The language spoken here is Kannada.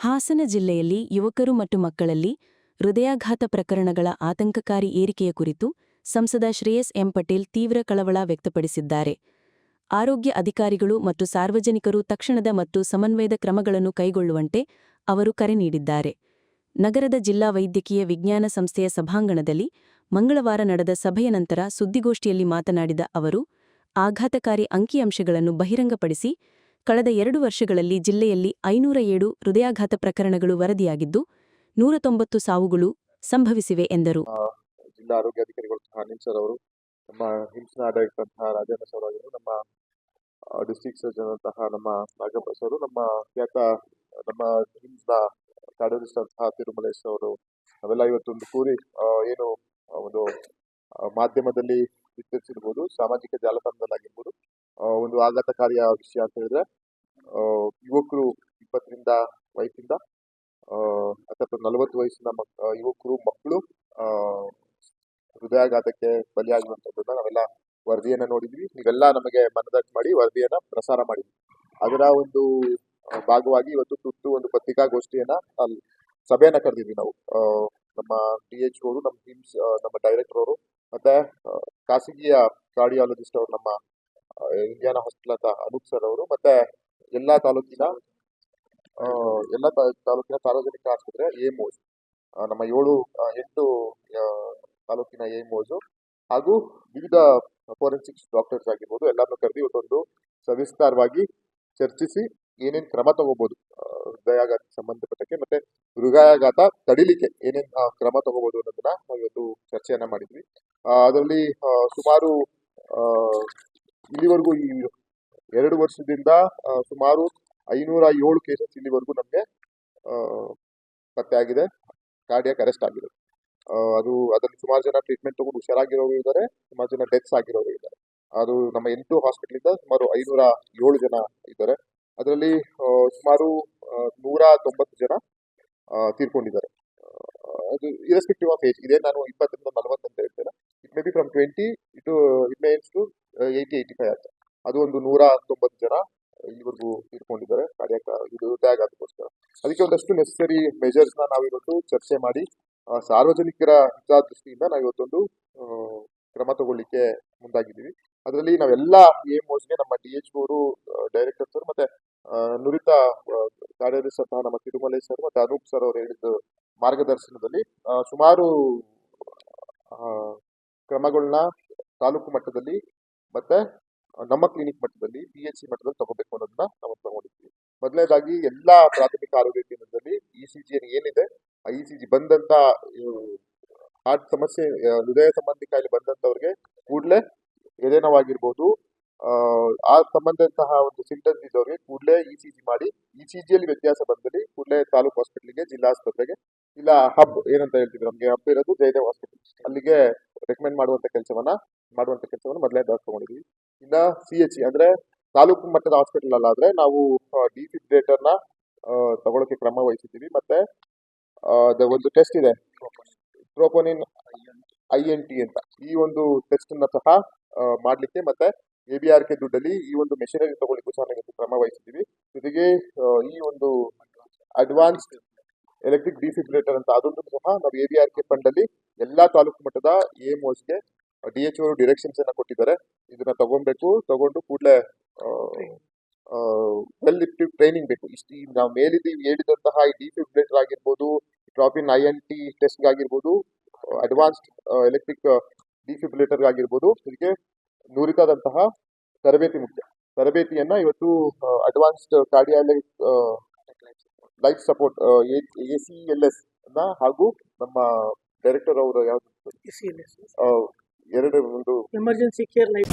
ಹಾಸನ ಜಿಲ್ಲೆಯಲ್ಲಿ ಯುವಕರು ಮತ್ತು ಮಕ್ಕಳಲ್ಲಿ ಹೃದಯಾಘಾತ ಪ್ರಕರಣಗಳ ಆತಂಕಕಾರಿ ಏರಿಕೆಯ ಕುರಿತು ಸಂಸದ ಶ್ರೇಯಸ್ ಎಂ ಪಟೇಲ್ ತೀವ್ರ ಕಳವಳ ವ್ಯಕ್ತಪಡಿಸಿದ್ದಾರೆ. ಆರೋಗ್ಯ ಅಧಿಕಾರಿಗಳು ಮತ್ತು ಸಾರ್ವಜನಿಕರು ತಕ್ಷಣದ ಮತ್ತು ಸಮನ್ವಯದ ಕ್ರಮಗಳನ್ನು ಕೈಗೊಳ್ಳುವಂತೆ ಅವರು ಕರೆ ನೀಡಿದ್ದಾರೆ. ನಗರದ ಜಿಲ್ಲಾ ವೈದ್ಯಕೀಯ ವಿಜ್ಞಾನ ಸಂಸ್ಥೆಯ ಸಭಾಂಗಣದಲ್ಲಿ ಮಂಗಳವಾರ ನಡೆದ ಸಭೆಯ ನಂತರ ಸುದ್ದಿಗೋಷ್ಠಿಯಲ್ಲಿ ಮಾತನಾಡಿದ ಅವರು, ಆಘಾತಕಾರಿ ಅಂಕಿಅಂಶಗಳನ್ನು ಬಹಿರಂಗಪಡಿಸಿ ಕಳೆದ ಎರಡು ವರ್ಷಗಳಲ್ಲಿ ಜಿಲ್ಲೆಯಲ್ಲಿ ಐನೂರ ಏಳು ಹೃದಯಾಘಾತ ಪ್ರಕರಣಗಳು ವರದಿಯಾಗಿದ್ದು, ನೂರ ತೊಂಬತ್ತು ಸಾವುಗಳು ಸಂಭವಿಸಿವೆ ಎಂದರು. ಜಿಲ್ಲಾ ಆರೋಗ್ಯಾಧಿಕಾರಿಗಳು ಸಹ ಸರ್ ಅವರು ನಮ್ಮ ಹಿಮ್ಸ್ನ ಆಡಳಿತಂತಹ ರಾಜೇಂದ್ರ ಸರ್ ನಮ್ಮ ಡಿಸ್ಟ್ರಿಕ್ಟ್ ಸರ್ಜನ್ ಅಂತಹ ನಮ್ಮ ನಾಗಪ್ಪ ಸರ್ ನಮ್ಮ ಖ್ಯಾತ ನಮ್ಮ ಹಿಂಸ್ನ ಕಾರ್ಡಲಿಸ್ಟ್ ಅಂತಹ ತಿರುಮಲೇಶ್ ಅವರು ಅವೆಲ್ಲ ಇವತ್ತೊಂದು ಕೂರಿ ಏನು ಒಂದು ಮಾಧ್ಯಮದಲ್ಲಿ ಚಿತ್ರಿಸಿರ್ಬೋದು, ಸಾಮಾಜಿಕ ಜಾಲತಾಣದಲ್ಲಾಗಿರ್ಬೋದು. ಒಂದು ಆಘಾತಕಾರಿಯ ವಿಷಯ ಅಂತ ಹೇಳಿದ್ರೆ ಯುವಕರು ಇಪ್ಪತ್ತರಿಂದ, ವಯಸ್ಸಿಂದ ಅಥವಾ ನಲವತ್ತು ವಯಸ್ಸಿನ ಮಕ್ ಯುವಕರು, ಮಕ್ಕಳು ಹೃದಯಾಘಾತಕ್ಕೆ ಬಲಿಯಾಗುವಂಥದ್ದನ್ನ ನಾವೆಲ್ಲ ವರದಿಯನ್ನ ನೋಡಿದ್ವಿ. ನೀವೆಲ್ಲ ನಮಗೆ ಮನದಟ್ಟು ಮಾಡಿ ವರದಿಯನ್ನ ಪ್ರಸಾರ ಮಾಡಿದ್ವಿ ಅದರ ಒಂದು ಭಾಗವಾಗಿ ಇವತ್ತು ತುರ್ತು ಒಂದು ಪತ್ರಿಕಾಗೋಷ್ಠಿಯನ್ನ ಸಭೆಯನ್ನ ಕರೆದಿದ್ವಿ ನಾವು. ನಮ್ಮ ಡಿ ಎಚ್ ಅವರು, ನಮ್ಮ ಟೀಮ್ಸ್ ನಮ್ಮ ಡೈರೆಕ್ಟರ್ ಅವರು, ಮತ್ತೆ ಖಾಸಗಿಯ ಕಾರ್ಡಿಯಾಲಜಿಸ್ಟ್ ಅವರು ನಮ್ಮ ಇಂಡಿಯಾನ ಹಾಸ್ಪಿಟಲ್ ಅಂತ ಅನೂಪ್ ಸರ್ ಅವರು. ಮತ್ತೆ ಎಲ್ಲಾ ತಾಲೂಕಿನ ಎಲ್ಲಾ ತಾಲೂಕಿನ ಸಾರ್ವಜನಿಕ ಆಸ್ಪತ್ರೆ, ಏಮೋಸ್ ನಮ್ಮ ಏಳು ಎಂಟು ತಾಲೂಕಿನ ಏಮೋಸು ಹಾಗೂ ವಿವಿಧ ಫೋರೆನ್ಸಿಕ್ಸ್ ಡಾಕ್ಟರ್ಸ್ ಆಗಿರ್ಬೋದು ಎಲ್ಲರನ್ನು ಕರೆದು ಇವತ್ತೊಂದು ಸವಿಸ್ತಾರವಾಗಿ ಚರ್ಚಿಸಿ ಏನೇನ್ ಕ್ರಮ ತಗೋಬಹುದು ಹೃದಯಾಘಾತ ಸಂಬಂಧಪಟ್ಟಕ್ಕೆ ಮತ್ತೆ ಹೃದಯಾಘಾತ ತಡಿಲಿಕ್ಕೆ ಏನೇನ್ ಕ್ರಮ ತಗೋಬಹುದು ಅನ್ನೋದನ್ನ ಇವತ್ತು ಚರ್ಚೆಯನ್ನ ಮಾಡಿದ್ವಿ. ಅದರಲ್ಲಿ ಸುಮಾರು ಇಲ್ಲಿವರೆಗೂ ಈ ಎರಡು ವರ್ಷದಿಂದ ಸುಮಾರು ಐನೂರ ಏಳು ಕೇಸಸ್ ಇಲ್ಲಿವರೆಗೂ ನಮಗೆ ಪತ್ತೆ ಆಗಿದೆ. ಕಾರ್ಡಿಯಾಕ್ ಅರೆಸ್ಟ್ ಆಗಿದೆ. ಅದು ಅದರಲ್ಲಿ ಸುಮಾರು ಜನ ಟ್ರೀಟ್ಮೆಂಟ್ ತಗೊಂಡು ಹುಷಾರಾಗಿರೋರು ಇದ್ದಾರೆ, ಸುಮಾರು ಜನ ಡೆತ್ಸ್ ಆಗಿರೋರು ಇದ್ದಾರೆ. ಅದು ನಮ್ಮ ಎಂಟು ಹಾಸ್ಪಿಟಲಿಂದ ಸುಮಾರು ಐನೂರ ಏಳು ಜನ ಇದ್ದಾರೆ. ಅದರಲ್ಲಿ ಸುಮಾರು ನೂರ ತೊಂಬತ್ತು ಜನ ತೀರ್ಕೊಂಡಿದ್ದಾರೆ. ಅದು ಇರೆಸ್ಪೆಕ್ಟಿವ್ ಆಫ್ ಏಜ್ ಇದೇ ನಾನು ಇಪ್ಪತ್ತರಿಂದ ನಲವತ್ತು ಅಂತ ಹೇಳ್ತೇನೆ it may be from twenty it it may to eighty eighty five ಆಯ್ತು. ಅದು ಒಂದು ನೂರ ಹತ್ತೊಂಬತ್ತು ಜನ ಇಲ್ಲಿವರೆಗೂ ಇಟ್ಕೊಂಡಿದ್ದಾರೆ. ಕಾರ್ಯಕ, ಇದು ಹೃದಯಾಘಾತಕ್ಕೋಸ್ಕರ ಅದಕ್ಕೆ ಒಂದಷ್ಟು ನೆಸೆಸರಿ ಮೆಜರ್ಸ್ನ ನಾವಿವತ್ತು ಚರ್ಚೆ ಮಾಡಿ ಸಾರ್ವಜನಿಕರ ಹಿತಾದೃಷ್ಟಿಯಿಂದ ನಾವು ಇವತ್ತೊಂದು ಕ್ರಮ ತಗೊಳ್ಳಿಕ್ಕೆ ಮುಂದಾಗಿದ್ದೀವಿ. ಅದರಲ್ಲಿ ನಾವೆಲ್ಲ ಎಎಂಒಸ್ಗೆ ನಮ್ಮ ಡಿ ಎಚ್ ಅವರು ಡೈರೆಕ್ಟರ್ ಸರ್ ಮತ್ತೆ ನುರಿತ ಕಾರ್ಯದರ್ಶಿ ಸಹ ನಮ್ಮ ತಿರುಮಲೇಶ್ ಸರ್ ಮತ್ತೆ ಅನೂಪ್ ಸರ್ ಅವರು ಹೇಳಿದ ಮಾರ್ಗದರ್ಶನದಲ್ಲಿ ಸುಮಾರು ಕ್ರಮಗಳನ್ನ ತಾಲೂಕು ಮಟ್ಟದಲ್ಲಿ ಮತ್ತೆ ನಮ್ಮ ಕ್ಲಿನಿಕ್ ಮಟ್ಟದಲ್ಲಿ ಪಿ ಎಚ್ ಸಿ ಮಟ್ಟದಲ್ಲಿ ತಗೋಬೇಕು ಅನ್ನೋದನ್ನ ನಾವು ತಗೊಂಡಿದ್ದೀವಿ. ಮೊದಲನೇದಾಗಿ ಎಲ್ಲಾ ಪ್ರಾಥಮಿಕ ಆರೋಗ್ಯ ಕೇಂದ್ರದಲ್ಲಿ ಇ ಸಿ ಜಿ ಏನಿದೆ ಆ ಇ ಸಿ ಜಿ ಬಂದಂತ ಹಾರ್ಟ್ ಸಮಸ್ಯೆ ಹೃದಯ ಸಂಬಂಧಿ ಕಾಯಿಲೆ ಬಂದಂತವ್ರಿಗೆ ಕೂಡಲೇ ಎದೆನೋವಾಗಿರ್ಬೋದು ಆ, ಸಂಬಂಧಂತಹ ಒಂದು ಸಿಂಟಮ್ಸ್ ಇದ್ದವ್ರಿಗೆ ಕೂಡಲೇ ಇ ಸಿ ಜಿ ಮಾಡಿ ಇ ಸಿ ಜಿಯಲ್ಲಿ ವ್ಯತ್ಯಾಸ ಬಂದಲ್ಲಿ ಕೂಡಲೇ ತಾಲೂಕು ಹಾಸ್ಪಿಟ್ಲಿಗೆ ಜಿಲ್ಲಾ ಆಸ್ಪತ್ರೆಗೆ ಇಲ್ಲ ಹಬ್ ಏನಂತ ಹೇಳ್ತಿದ್ರು ನಮಗೆ ಹಬ್ ಇರೋದು ಜಯದೇವ್ ಹಾಸ್ಪಿಟಲ್ ಅಲ್ಲಿಗೆ ರೆಕಮೆಂಡ್ ಮಾಡುವಂತ ಕೆಲಸವನ್ನ ಮಾಡುವಂತ ಕೆಲಸವನ್ನು ಮೊದಲೇ ತಗೊಂಡಿದ್ವಿ. ಇನ್ನ ಸಿ ಎಚ್ ಇ ಅಂದ್ರೆ ತಾಲೂಕು ಮಟ್ಟದ ಹಾಸ್ಪಿಟಲ್ ಅಲ್ಲಾದ್ರೆ ನಾವು ಡಿಫಿಬ್ರೇಟರ್ನ ತಗೊಳಕ್ಕೆ ಕ್ರಮ ವಹಿಸಿದ್ದೀವಿ. ಮತ್ತೆ ಒಂದು ಟೆಸ್ಟ್ ಇದೆ. ಟ್ರೋಪೋನಿನ್ ಐ ಎನ್ ಟಿ ಅಂತ. ಈ ಒಂದು ಟೆಸ್ಟ್ ಅನ್ನ ಸಹ ಮಾಡಲಿಕ್ಕೆ ಮತ್ತೆ ಎ ಬಿ ಆರ್ ಕೆ ದುಡ್ಡಲ್ಲಿ ಈ ಒಂದು ಮೆಷಿನರಿ ತಗೊಳ್ಳಿಕ್ಕೂ ಸಹ ನಾವು ಕ್ರಮ ವಹಿಸಿದ್ದೀವಿ. ಜೊತೆಗೆ ಈ ಒಂದು ಅಡ್ವಾನ್ಸ್ಡ್ ಎಲೆಕ್ಟ್ರಿಕ್ ಡಿಫಿಬ್ರೇಟರ್ ಅಂತ ಅದೊಂದು ಸಹ ನಾವು ಎ ಬಿ ಆರ್ ಕೆ ಫಂಡಲ್ಲಿ ಎಲ್ಲ ತಾಲೂಕು ಮಟ್ಟದ ಎ ಗೆ ಡಿ ಎಚ್ ಅವರು ಡಿರೆಕ್ಷನ್ಸ್ ಅನ್ನ ಕೊಟ್ಟಿದ್ದಾರೆ. ಇದನ್ನ ತಗೊಬೇಕು ತಗೊಂಡು ಕೂಡಲೇ ವೆಲ್ ಲಿಫ್ಟಿವ್ ಟ್ರೈನಿಂಗ್ ಬೇಕು. ಇಷ್ಟು ನಾವು ಮೇಲಿದ್ದೀವಿ ಹೇಳಿದಂತಹ ಈ ಡಿಫಿಬ್ರೇಟರ್ ಆಗಿರ್ಬೋದು drop in I N T test ಆಗಿರ್ಬೋದು ಅಡ್ವಾನ್ಸ್ಡ್ ಎಲೆಕ್ಟ್ರಿಕ್ ಡಿಫಿಬ್ರೇಟರ್ ಆಗಿರ್ಬೋದು ಇದಕ್ಕೆ ನುರಿತಾದಂತಹ ತರಬೇತಿ ಮುಖ್ಯ. ತರಬೇತಿಯನ್ನ ಇವತ್ತು advanced cardiac life support A C L S ಹಾಗೂ ನಮ್ಮ ಡೈರೆಕ್ಟರ್ ಅವರು ಯಾವ್ದು? ಎರಡು ಒಂದು ಎಮರ್ಜೆನ್ಸಿ ಕೇರ್ ಲೈಫ್